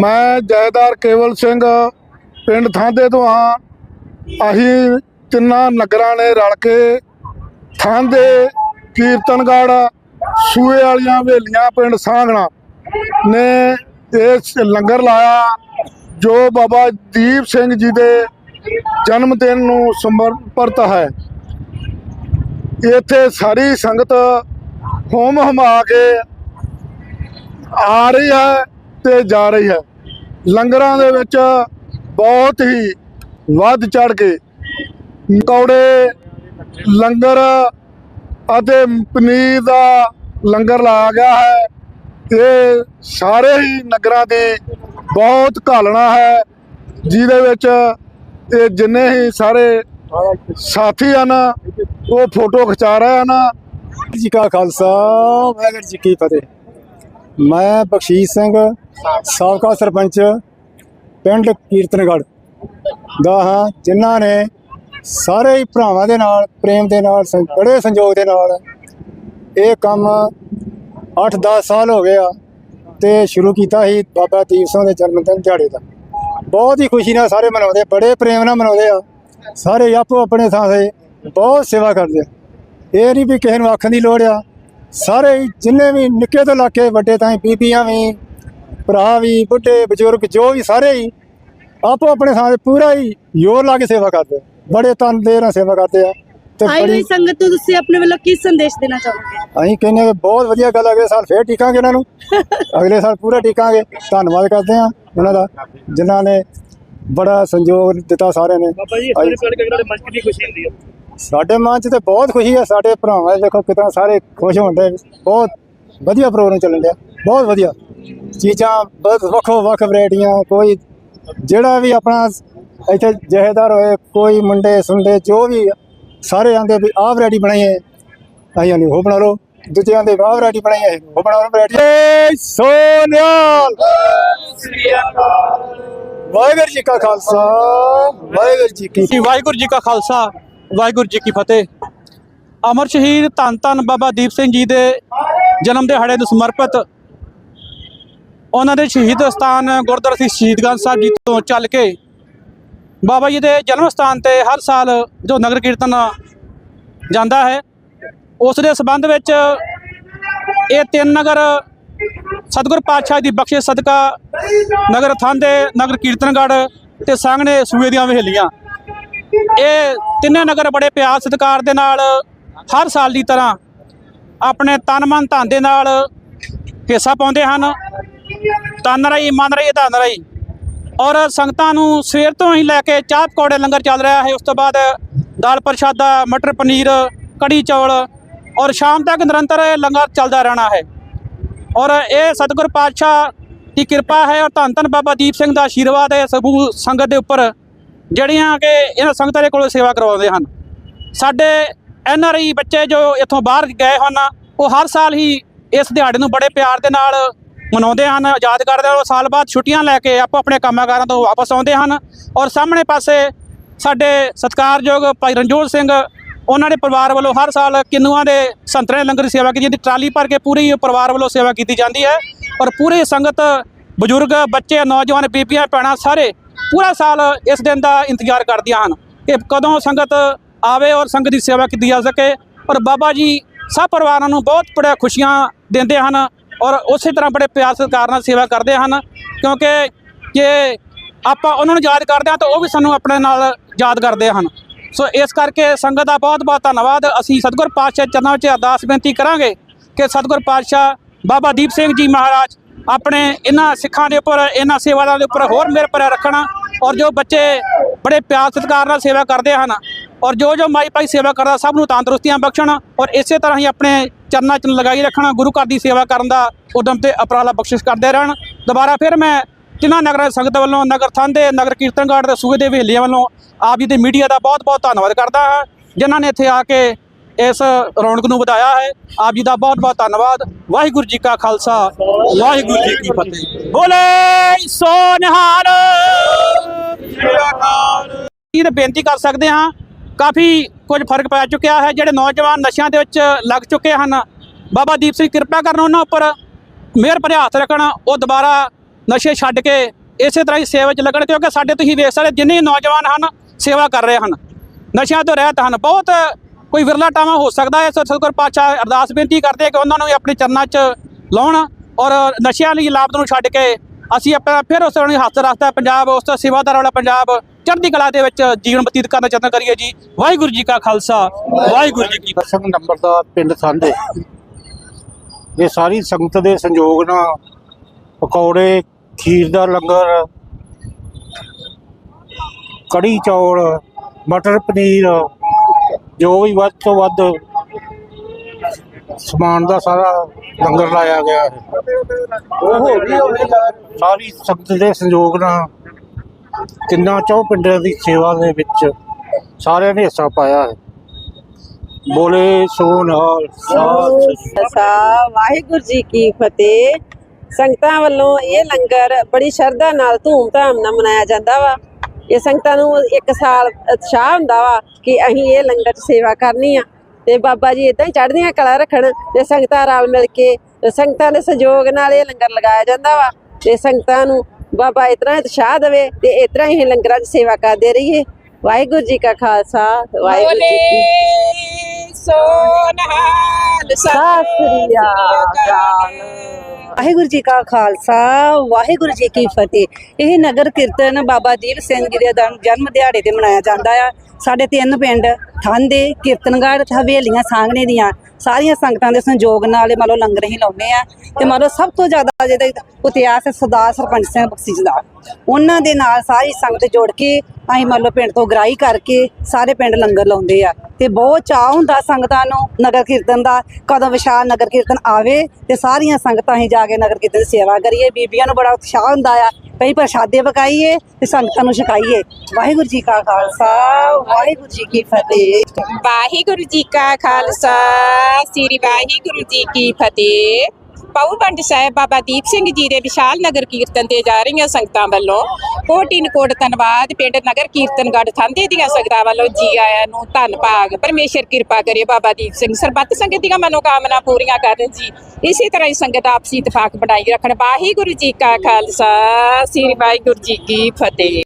ਮੈਂ ਜਾਇਦਾਰ ਕੇਵਲ ਸਿੰਘ, ਪਿੰਡ ਥਾਂਦੇ ਤੋਂ ਹਾਂ। ਅਸੀਂ ਤਿੰਨਾਂ ਨਗਰਾਂ ਨੇ ਰਲ ਕੇ ਥਾਂਦੇ ਕੀਰਤਨਗੜ੍ਹ ਸੂਏ ਵਾਲੀਆਂ ਹਵੇਲੀਆਂ, ਪਿੰਡ ਸਾਂਗਣਾ ਨੇ ਇਹ ਲੰਗਰ ਲਾਇਆ, ਜੋ ਬਾਬਾ ਦੀਪ ਸਿੰਘ ਜੀ ਦੇ ਜਨਮ ਦਿਨ ਨੂੰ ਸਮਰਪਿਤ ਹੈ। ਇੱਥੇ ਸਾਰੀ ਸੰਗਤ ਹੋਮ ਹਮਾ ਕੇ ਆ ਰਹੀ ਹੈ ਤੇ ਜਾ ਰਹੀ ਹੈ। ਲੰਗਰਾਂ ਦੇ ਵਿੱਚ ਬਹੁਤ ਹੀ ਵੱਧ ਚੜ ਕੇ ਕੌੜੇ ਲੰਗਰ ਅਤੇ ਪਨੀਰ ਦਾ ਲੰਗਰ ਲਾਇਆ ਗਿਆ ਹੈ। ਇਹ ਸਾਰੇ ਹੀ ਨਗਰਾਂ ਦੀ ਬਹੁਤ ਘਾਲਣਾ ਹੈ, ਜਿਹਦੇ ਵਿੱਚ ਇਹ ਜਿੰਨੇ ਹੀ ਸਾਰੇ ਸਾਥੀ ਹਨ, ਉਹ ਫੋਟੋ ਖਿਚਾ ਰਹੇ ਹਨ। ਜੀ ਕਾ ਖਾਲਸਾ, ਵਾਹਿਗੁਰੂ ਜੀ ਕੀ ਫਤਿਹ। ਮੈਂ ਬਖਸ਼ੀਸ਼ ਸਿੰਘ, ਸਾਬਕਾ ਸਰਪੰਚ, ਪਿੰਡ ਕੀਰਤਨਗੜ੍ਹ। ਦਾ ਹਾਂ, ਜਿਨ੍ਹਾਂ ਨੇ ਸਾਰੇ ਹੀ ਭਰਾਵਾਂ ਦੇ ਨਾਲ, ਪ੍ਰੇਮ ਦੇ ਨਾਲ, ਸੰ- ਬੜੇ ਸੰਯੋਗ ਦੇ ਨਾਲ ਇਹ ਕੰਮ 8-10 ਸਾਲ ਹੋ ਗਏ ਆ ਤੇ ਸ਼ੁਰੂ ਕੀਤਾ ਸੀ ਬਾਬਾ ਦੀਪ ਸਿੰਘ ਦੇ ਜਨਮ ਦਿਨ ਦਿਹਾੜੇ ਦਾ। ਬਹੁਤ ਹੀ ਖੁਸ਼ੀ ਨਾਲ ਸਾਰੇ ਮਨਾਉਂਦੇ ਬੜੇ ਪ੍ਰੇਮ ਨਾਲ ਮਨਾਉਂਦੇ ਆ। ਸਾਰੇ ਆਪੋ ਆਪਣੇ ਥਾਂ ਤੇ ਬਹੁਤ ਸੇਵਾ ਕਰਦੇ ਆ। ਇਹ ਨਹੀਂ ਵੀ ਕਿਸੇ ਨੂੰ ਆਖਣ ਦੀ ਲੋੜ ਆ ਸਾਰੇ ਜਿੰਨੇ ਵੀ ਨਿੱਕੇ ਤੋਂ ਲੱਕੇ ਵੱਡੇ ਤਾਈਂ ਬੀਬੀਆਂ ਵੀ ਭਰਾ ਵੀ ਬੁੱਢੇ ਬਜ਼ੁਰਗ ਜੋ ਵੀ ਸਾਰੇ ਹੀ ਆਪੋ ਆਪਣੇ ਥਾਂ ਤੇ ਪੂਰਾ ਹੀ ਜ਼ੋਰ ਲਾ ਕੇ ਸੇਵਾ ਕਰਦੇ। ਬੜੇ ਤਨ ਦੇ ਨਾਲ ਸੇਵਾ ਕਰਦੇ ਆ ਤੇ ਆਈ ਹੋਈ ਬੜੀ ਸੰਗਤ ਨੂੰ ਤੁਸੀਂ ਆਪਣੇ ਵੱਲੋਂ ਕੀ ਸੰਦੇਸ਼ ਦੇਣਾ ਚਾਹੋਗੇ? ਅਸੀਂ ਕਹਿੰਦੇ ਕਿ ਬਹੁਤ ਵਧੀਆ ਗੱਲ ਆ ਅਗਲੇ ਸਾਲ ਫੇਰ ਟਿਕਾਂਗੇ ਇਹਨਾਂ ਨੂੰ। ਅਗਲੇ ਸਾਲ ਪੂਰਾ ਟਿਕਾਂਗੇ। ਧੰਨਵਾਦ ਕਰਦੇ ਆ ਉਹਨਾਂ ਦਾ ਜਿਨ੍ਹਾਂ ਨੇ ਬੜਾ ਸੰਯੋਗ ਦਿੱਤਾ ਸਾਰਿਆਂ ਨੇ। ਬਾਬਾ ਜੀ ਸਾਰੇ ਪਿੰਡ ਕੇ ਜਿਹੜੇ ਮਨ ਦੀ ਖੁਸ਼ੀ ਹੁੰਦੀ ਹੈ ਸਾਡੇ ਮਨ 'ਚ ਤੇ ਬਹੁਤ ਖੁਸ਼ੀ ਹੈ ਸਾਡੇ ਭਰਾਵਾਂ ਦੇਖੋ ਕਿਤਨਾ ਸਾਰੇ ਖੁਸ਼ ਹੋਣ ਦੇ ਬਹੁਤ ਵਧੀਆ ਪ੍ਰੋਗਰਾਮ ਚੱਲਣ ਡਿਆ ਬਹੁਤ ਵਧੀਆ। ਚੀਜ਼ਾਂ ਬਹੁਤ ਵੱਖੋ ਵੱਖ ਵੈਰਾਈਟੀਆਂ ਕੋਈ ਜਿਹੜਾ ਵੀ ਆਪਣਾ ਇੱਥੇ ਜਹੇਦਾਰ ਹੋਏ ਕੋਈ ਮੁੰਡੇ ਸੁੰਡੇ ਜੋ ਵੀ ਸਾਰੇ ਆਂਦੇ ਵੀ ਆਹ ਵੈਰਾਈਟੀ ਬਣਾਈ ਹੈ ਅਸੀਂ ਨਹੀਂ ਉਹ ਬਣਾ ਲਓ। ਦੂਜਿਆਂ ਦੇ ਆਹ ਵੈਰਾਈਟੀ ਬਣਾਈ ਹੈ ਉਹ ਬਣਾ ਲਓ ਵੈਰਾਈਟੀ ਸੋਨਿਆਲ! ਵਾਹਿਗੁਰੂ ਜੀ ਕਾ ਖਾਲਸਾ ਵਾਹਿਗੁਰੂ ਜੀ ਕੀ ਵਾਹਿਗੁਰੂ ਜੀ ਕਾ ਖਾਲਸਾ। ਵਾਹਿਗੁਰੂ ਜੀ ਕੀ ਫਤਿਹ। ਅਮਰ ਸ਼ਹੀਦ ਧੰਨ ਧੰਨ ਬਾਬਾ ਦੀਪ ਸਿੰਘ ਜੀ ਦੇ ਜਨਮ ਦਿਹਾੜੇ ਨੂੰ ਸਮਰਪਿਤ ਉਹਨਾਂ ਦੇ ਸ਼ਹੀਦ ਸਥਾਨ ਗੁਰਦੁਆਰਾ ਸ੍ਰੀ ਸ਼ਹੀਦਗੰਜ ਸਾਹਿਬ ਜੀ ਤੋਂ ਚੱਲ ਕੇ ਬਾਬਾ ਜੀ ਦੇ ਜਨਮ ਸਥਾਨ ਤੇ ਹਰ ਸਾਲ ਜੋ ਨਗਰ ਕੀਰਤਨ ਜਾਂਦਾ ਹੈ, ਉਸ ਦੇ ਸਬੰਧ ਵਿੱਚ ਇਹ ਤਿੰਨ ਨਗਰ ਸਤਿਗੁਰ ਪਾਤਸ਼ਾਹ ਦੀ ਬਖਸ਼ਿਸ਼ ਸਦਕਾ ਨਗਰ ਥਾਂ ਦੇ ਨਗਰ ਕੀਰਤਨਗੜ੍ਹ ਤੇ ਸਾਹਮਣੇ ਸੂਏ ਦੀਆਂ ਵਹੇਲੀਆਂ ਇਹ ਤਿੰਨੇ ਨਗਰ ਬੜੇ ਪਿਆਰ ਸਤਿਕਾਰ ਦੇ ਨਾਲ ਹਰ ਸਾਲ ਦੀ ਤਰ੍ਹਾਂ ਆਪਣੇ ਤਨ ਮਨ ਧਨ ਦੇ ਨਾਲ ਹਿੱਸਾ ਪਾਉਂਦੇ ਹਨ। ਤਨ ਰਹੀ, ਮਨ ਰਹੀ, ਧਨ ਰਹੀ। ਔਰ ਸੰਗਤਾਂ ਨੂੰ ਸਵੇਰ ਤੋਂ ਹੀ ਲੈ ਕੇ ਚਾਹ ਪਕੌੜੇ ਲੰਗਰ ਚੱਲ ਰਿਹਾ ਹੈ। ਉਸ ਤੋਂ ਬਾਅਦ ਦਾਲ ਪ੍ਰਸ਼ਾਦਾ, ਮਟਰ ਪਨੀਰ, ਕੜੀ ਚੌਲ ਔਰ ਸ਼ਾਮ ਤੱਕ ਨਿਰੰਤਰ ਲੰਗਰ ਚੱਲਦਾ ਰਹਿਣਾ ਹੈ। ਔਰ ਇਹ ਸਤਿਗੁਰ ਪਾਤਸ਼ਾਹ ਦੀ ਕਿਰਪਾ ਹੈ ਔਰ ਧੰਨ ਧੰਨ ਬਾਬਾ ਦੀਪ ਸਿੰਘ ਦਾ ਆਸ਼ੀਰਵਾਦ ਹੈ। ਸਭੂ ਸੰਗਤ ਦੇ ਉੱਪਰ ਜਿਹੜੀਆਂ ਕਿ ਇਹਨਾਂ ਸੰਗਤਾਂ ਦੇ ਕੋਲੋਂ ਸੇਵਾ ਕਰਵਾਉਂਦੇ ਹਨ। ਸਾਡੇ ਐਨ ਆਰ ਆਈ ਬੱਚੇ ਜੋ ਇੱਥੋਂ ਬਾਹਰ ਗਏ ਹਨ, ਉਹ ਹਰ ਸਾਲ ਹੀ ਇਸ ਦਿਹਾੜੇ ਨੂੰ ਬੜੇ ਪਿਆਰ ਦੇ ਨਾਲ ਮਨਾਉਂਦੇ ਹਨ, ਯਾਦ ਕਰਦੇ ਹਨ। ਉਹ ਸਾਲ ਬਾਅਦ ਛੁੱਟੀਆਂ ਲੈ ਕੇ ਆਪੋ ਆਪਣੇ ਕੰਮਾਂ-ਕਾਰਾਂ ਤੋਂ ਵਾਪਸ ਆਉਂਦੇ ਹਨ ਔਰ ਸਾਹਮਣੇ ਪਾਸੇ ਸਾਡੇ ਸਤਿਕਾਰਯੋਗ ਭਾਈ ਰਣਜੋਤ ਸਿੰਘ, ਉਹਨਾਂ ਦੇ ਪਰਿਵਾਰ ਵੱਲੋਂ ਹਰ ਸਾਲ ਕਿੰਨੂਆਂ ਦੇ ਸੰਤਰੇ ਲੰਗਰ ਦੀ ਸੇਵਾ ਕੀਤੀ ਜਾਂਦੀ, ਟਰਾਲੀ ਭਰ ਕੇ ਪੂਰੀ ਪਰਿਵਾਰ ਵੱਲੋਂ ਸੇਵਾ ਕੀਤੀ ਜਾਂਦੀ ਹੈ ਔਰ ਪੂਰੀ ਸੰਗਤ, ਬਜ਼ੁਰਗ ਬੱਚੇ, ਨੌਜਵਾਨ, ਬੀਬੀਆਂ, ਭੈਣਾਂ ਸਾਰੇ ਪੂਰਾ ਸਾਲ ਇਸ ਦਿਨ ਦਾ ਇੰਤਜ਼ਾਰ ਕਰਦੀਆਂ ਹਨ ਕਿ ਕਦੋਂ ਸੰਗਤ ਆਵੇ ਔਰ ਸੰਗਤ ਦੀ ਸੇਵਾ ਕੀਤੀ ਜਾ ਸਕੇ। ਔਰ ਬਾਬਾ ਜੀ, ਸਭ ਪਰਿਵਾਰਾਂ ਨੂੰ ਬਹੁਤ ਬੜੀਆਂ ਖੁਸ਼ੀਆਂ ਦਿੰਦੇ ਹਨ ਔਰ ਉਸੇ ਤਰ੍ਹਾਂ ਬੜੇ ਪਿਆਰ ਸਤਿਕਾਰ ਨਾਲ ਸੇਵਾ ਕਰਦੇ ਹਨ। ਕਿਉਂਕਿ ਜੇ ਆਪਾਂ ਉਹਨਾਂ ਨੂੰ ਯਾਦ ਕਰਦੇ ਹਾਂ ਤਾਂ ਉਹ ਵੀ ਸਾਨੂੰ ਆਪਣੇ ਨਾਲ ਯਾਦ ਕਰਦੇ ਹਨ। ਸੋ ਇਸ ਕਰਕੇ ਸੰਗਤ ਦਾ ਬਹੁਤ ਬਹੁਤ ਧੰਨਵਾਦ। ਅਸੀਂ ਸਤਿਗੁਰ ਪਾਤਸ਼ਾਹ ਚਰਨਾਂ ਵਿੱਚ ਅਰਦਾਸ ਬੇਨਤੀ ਕਰਾਂਗੇ ਕਿ ਸਤਿਗੁਰ ਪਾਤਸ਼ਾਹ ਬਾਬਾ ਦੀਪ ਸਿੰਘ ਜੀ ਮਹਾਰਾਜ ਆਪਣੇ ਇਹਨਾਂ ਸਿੱਖਾਂ ਦੇ ਉੱਪਰ, ਇਹਨਾਂ ਸੇਵਾਦਾਰਾਂ ਦੇ ਉੱਪਰ ਹੋਰ ਮਿਹਰ ਭਰਿਆ ਰੱਖਣਾ ਔਰ ਜੋ ਬੱਚੇ ਬੜੇ ਪਿਆਰ ਸਤਿਕਾਰ ਨਾਲ ਸੇਵਾ ਕਰਦੇ ਹਨ ਔਰ ਜੋ ਜੋ ਮਾਈ ਭਾਈ ਸੇਵਾ ਕਰਦਾ ਸਭ ਨੂੰ ਤੰਦਰੁਸਤੀਆਂ ਬਖਸ਼ਣ ਔਰ ਇਸੇ ਤਰ੍ਹਾਂ ਹੀ ਆਪਣੇ ਚਰਨਾਂ 'ਚ ਲਗਾਈ ਰੱਖਣਾ, ਗੁਰੂ ਘਰ ਦੀ ਸੇਵਾ ਕਰਨ ਦਾ ਉਦਮ ਤੇ ਅਪਰਾਲਾ ਬਖਸ਼ਿਸ਼ ਕਰਦੇ ਰਹਿਣ। ਦੁਬਾਰਾ ਫਿਰ ਮੈਂ ਜਿਨ੍ਹਾਂ ਨਗਰਾਂ ਦੀ ਸੰਗਤ ਵੱਲੋਂ, ਨਗਰ ਥਾਂਦੇ ਨਗਰ ਕੀਰਤਨਗੜ੍ਹ ਦੇ ਸੂਏ ਦੇ ਵਹੇਲੀਆਂ ਵੱਲੋਂ ਆਪ ਜੀ ਦੇ ਮੀਡੀਆ ਦਾ ਬਹੁਤ ਬਹੁਤ ਧੰਨਵਾਦ ਕਰਦਾ ਹਾਂ, ਜਿਨ੍ਹਾਂ ਨੇ ਇੱਥੇ ਆ ਕੇ ਇਸ ਰੌਣਕ ਨੂੰ ਵਧਾਇਆ ਹੈ। ਆਪ ਜੀ ਦਾ ਬਹੁਤ ਬਹੁਤ ਧੰਨਵਾਦ। ਵਾਹਿਗੁਰੂ ਜੀ ਕਾ ਖਾਲਸਾ, ਵਾਹਿਗੁਰੂ ਜੀ ਕੀ ਫਤਿਹ। ਬੋਲੇ ਸੋ ਨਿਹਾਲ ਇਹ ਬੇਨਤੀ ਕਰ ਸਕਦੇ ਹਾਂ, ਕਾਫੀ ਕੁਝ ਫ਼ਰਕ ਪੈ ਚੁੱਕਿਆ ਹੈ। ਜਿਹੜੇ ਨੌਜਵਾਨ ਨਸ਼ਿਆਂ ਦੇ ਵਿੱਚ ਲੱਗ ਚੁੱਕੇ ਹਨ, ਬਾਬਾ ਦੀਪ ਸਿੰਘ, ਕਿਰਪਾ ਕਰਨ ਉਹਨਾਂ ਉੱਪਰ ਮਿਹਰ ਭਰੇ ਹੱਥ ਰੱਖਣ, ਉਹ ਦੁਬਾਰਾ ਨਸ਼ੇ ਛੱਡ ਕੇ ਇਸੇ ਤਰ੍ਹਾਂ ਹੀ ਸੇਵਾ 'ਚ ਲੱਗਣ, ਕਿਉਂਕਿ ਸਾਡੇ ਤੁਸੀਂ ਵੇਖ ਸਕਦੇ ਜਿੰਨੇ ਨੌਜਵਾਨ ਹਨ, ਸੇਵਾ ਕਰ ਰਹੇ ਹਨ। ਨਸ਼ਿਆਂ ਤੋਂ ਰਹਿਤ ਹਨ। ਬਹੁਤ ਕੋਈ ਵਿਰਲਾ ਟਾਵਾ ਹੋ ਸਕਦਾ ਹੈ। ਸੋ ਪਾਤਸ਼ਾਹ ਅਰਦਾਸ ਬੇਨਤੀ ਕਰਦੇ ਕਿ ਉਹਨਾਂ ਨੂੰ ਵੀ ਆਪਣੇ ਚਰਨਾਂ 'ਚ ਲਾਉਣ ਔਰ ਨਸ਼ਿਆਂ ਲਈ ਲਾਭਤ ਨੂੰ ਛੱਡ ਕੇ ਅਸੀਂ ਆਪਣਾ ਫਿਰ ਉਸ ਨੂੰ ਹੱਥ ਰੱਖਦਾ ਪੰਜਾਬ, ਉਸ ਤੋਂ ਸੇਵਾਦਾਰ ਵਾਲਾ ਪੰਜਾਬ ਚੜ੍ਹਦੀ ਕਲਾ ਦੇ ਵਿੱਚ ਜੀਵਨ ਬਤੀਤ ਕਰਨ ਦਾ ਕਰੀਏ ਜੀ। ਵਾਹਿਗੁਰੂ ਜੀ ਕਾ ਖਾਲਸਾ, ਵਾਹਿਗੁਰੂ ਜੀ ਕੀ ਫਤਿਹ। ਨੰਬਰ ਦਾ ਪਿੰਡ ਸੰਧੇ ਇਹ ਸਾਰੀ ਸੰਗਤ ਦੇ ਸੰਯੋਗ ਨਾਲ ਪਕੌੜੇ, ਖੀਰ ਦਾ ਲੰਗਰ, ਕੜੀ ਚੌਲ, ਮਟਰ ਪਨੀਰ ਜੋ ਵੀ ਵੱਧ ਤੋਂ ਵੱਧ ਸਮਾਨ ਦਾ ਸਾਰਾ ਲੰਗਰ ਲਾਇਆ ਗਿਆ ਹੈ। ਸਾਰੀ ਸੰਗਤ ਦੇ ਸੰਯੋਗ ਨਾਲ ਕਿੰਨਾ ਚੌ ਪਿੰਡਾਂ ਦੀ ਸੇਵਾ ਦੇ ਵਿੱਚ ਸਾਰਿਆਂ ਨੇ ਹਿੱਸਾ ਪਾਇਆ ਹੈ। ਬੋਲੇ ਸੋ ਨਾਲ ਸਾਥ। ਖਾਲਸਾ ਵਾਹਿਗੁਰੂ ਜੀ ਕੀ ਫਤਿਹ। ਸੰਗਤਾਂ ਵੱਲੋਂ ਇਹ ਲੰਗਰ ਬੜੀ ਸ਼ਰਧਾ ਨਾਲ ਧੂਮ-ਧਾਮ ਨਾਲ ਮਨਾਇਆ ਜਾਂਦਾ ਵਾ। ਇਹ ਸੰਗਤਾਂ ਨੂੰ ਇੱਕ ਸਾਲ ਉਤਸ਼ਾਹ ਹੁੰਦਾ ਵਾ ਕਿ ਅਸੀਂ ਇਹ ਲੰਗਰ ਸੇਵਾ ਕਰਨੀ ਆ। ਤੇ ਬਾਬਾ ਜੀ ਇਦਾਂ ਹੀ ਚੜ੍ਹਦੀਆਂ ਕਲਾ ਰੱਖਣ ਤੇ ਸੰਗਤਾਂ ਰਲ ਮਿਲ ਕੇ ਸੰਗਤਾਂ ਦੇ ਸਹਿਯੋਗ ਨਾਲ ਇਹ ਲੰਗਰ ਲਗਾਇਆ ਜਾਂਦਾ ਵਾ। ਤੇ ਸੰਗਤਾਂ ਨੂੰ ਬਾਬਾ ਇਤਨਾ ਉਤਸ਼ਾਹ ਦੇਵੇ ਤੇ ਇਤਨਾ ਹੀ ਲੰਗਰਾਂ 'ਚ ਸੇਵਾ ਕਰਦੇ ਰਹੀਏ। ਵਾਹਿਗੁਰੂ ਜੀ ਕਾ ਖਾਲਸਾ ਵਾਹਿਗੁਰੂ ਜੀ ਕੀ ਸਤਿ ਸ੍ਰੀ ਅਕਾਲ। ਵਾਹਿਗੁਰੂ ਜੀ ਕਾ ਖਾਲਸਾ, ਵਾਹਿਗੁਰੂ ਜੀ ਕੀ ਫਤਿਹ। ਇਹ ਨਗਰ ਕੀਰਤਨ ਬਾਬਾ ਦੀਪ ਸਿੰਘ ਜੀ ਦੇ ਜਨਮ ਦਿਹਾੜੇ ਤੇ ਮਨਾਇਆ ਜਾਂਦਾ ਆ। ਸਾਡੇ ਤਿੰਨ ਪਿੰਡ ਠਾਂਦੇ ਕੀਰਤਨਗੜ੍ਹ ਤੇ ਹਵੇਲੀਆਂ, ਸਾਂਗਣੇ ਦੀਆਂ ਸਾਰੀਆਂ ਸੰਗਤਾਂ ਦੇ ਸੰਯੋਗ ਨਾਲ ਇਹ ਮੰਨ ਲਓ ਲੰਗਰ ਹੀ ਲਾਉਂਦੇ ਆ। ਤੇ ਮੰਨ ਲਓ ਸਭ ਤੋਂ ਜ਼ਿਆਦਾ ਜਿਹਦਾ ਇਤਿਹਾਸ ਹੈ ਸਰਦਾਰ ਸਰਪੰਚ ਸਿੰਘ ਬਖਸ਼ੀ ਜੀ ਦਾ। ਉਹਨਾਂ ਦੇ ਨਾਲ ਸਾਰੀ ਸੰਗਤ ਜੋੜ ਕੇ ਅਸੀਂ ਮੰਨ ਲਓ ਪਿੰਡ ਤੋਂ ਗ੍ਰਾਈ ਕਰਕੇ ਸਾਰੇ ਪਿੰਡ ਲੰਗਰ ਲਾਉਂਦੇ ਆ। ਤੇ ਬਹੁਤ ਚਾਹ ਹੁੰਦਾ ਸੰਗਤਾਂ ਨੂੰ, ਨਗਰ ਕੀਰਤਨ ਦਾ। ਕਦੋਂ ਵਿਸ਼ਾਲ ਨਗਰ ਕੀਰਤਨ ਆਵੇ ਤੇ ਸਾਰੀਆਂ ਸੰਗਤਾਂ ਹੀ ਜਾ ਕੇ ਨਗਰ ਕੀਰਤਨ ਦੀ ਸੇਵਾ ਕਰੀਏ। ਬੀਬੀਆਂ ਨੂੰ ਬੜਾ ਉਤਸ਼ਾਹ ਹੁੰਦਾ ਆ। ਕਈ ਪ੍ਰਸ਼ਾਦੇ ਪਕਾਈਏ ਤੇ ਸੰਗਤਾਂ ਨੂੰ ਛਕਾਈਏ। ਵਾਹਿਗੁਰੂ ਜੀ ਕਾ ਖਾਲਸਾ, ਵਾਹਿਗੁਰੂ ਜੀ ਕੀ ਫਤਿਹ। ਵਾਹਿਗੁਰੂ ਜੀ ਕਾ ਖਾਲਸਾ, ਸ੍ਰੀ ਵਾਹਿਗੁਰੂ ਜੀ ਕੀ ਫਤਿਹ। ਪਾਉ ਪੰਡ ਸਾਹਿਬ ਬਾਬਾ ਦੀਪ ਸਿੰਘ ਜੀ ਦੇ ਵਿਸ਼ਾਲ ਨਗਰ ਕੀਰਤਨ ਤੇ ਜਾ ਰਹੀਆਂ ਸੰਗਤਾਂ ਵੱਲੋਂ ਕੋਟਿਨ ਕੋਟ ਧੰਨਵਾਦ, ਪਿੰਡ ਨਗਰ ਕੀਰਤਨਗੜ੍ਹ ਥਾਂਦੇ ਦੀਆਂ ਸੰਗਤਾਂ ਵੱਲੋਂ ਜੀ ਆਇਆਂ ਨੂੰ ਧੰਨ ਭਾਗ। ਪਰਮੇਸ਼ਰ ਕਿਰਪਾ ਕਰੇ ਬਾਬਾ ਦੀਪ ਸਿੰਘ ਸਰਬੱਤ ਸੰਗਤ ਦੀਆਂ ਮਨੋਕਾਮਨਾ ਪੂਰੀਆਂ ਕਰਨ ਜੀ। ਇਸੇ ਤਰ੍ਹਾਂ ਹੀ ਸੰਗਤ ਆਪਸੀ ਇਤਫਾਕ ਬਣਾਈ ਰੱਖਣ। ਵਾਹਿਗੁਰੂ ਜੀ ਕਾ ਖਾਲਸਾ, ਸ੍ਰੀ ਵਾਹਿਗੁਰੂ ਜੀ ਕੀ ਫਤਿਹ।